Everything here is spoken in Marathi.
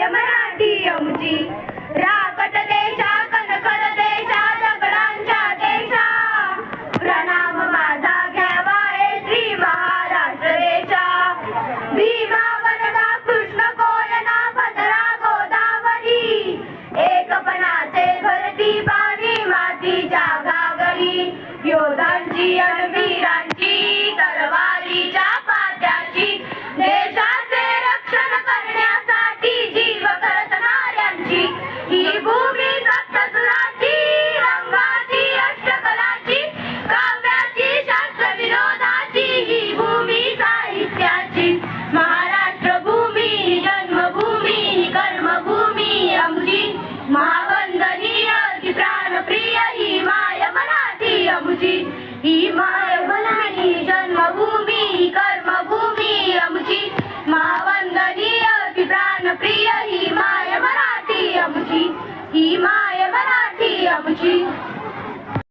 जय मराठी आमची. महाबंधनीय ती प्राणप्रिय ही माय मनाती अमुची. ही माय मनाती जन्मभूमी कर्मभूमी अमुची. महाबंधनीय ती प्राणप्रिय ही माय मराठी अमुची. ही माय मराठी अमुची.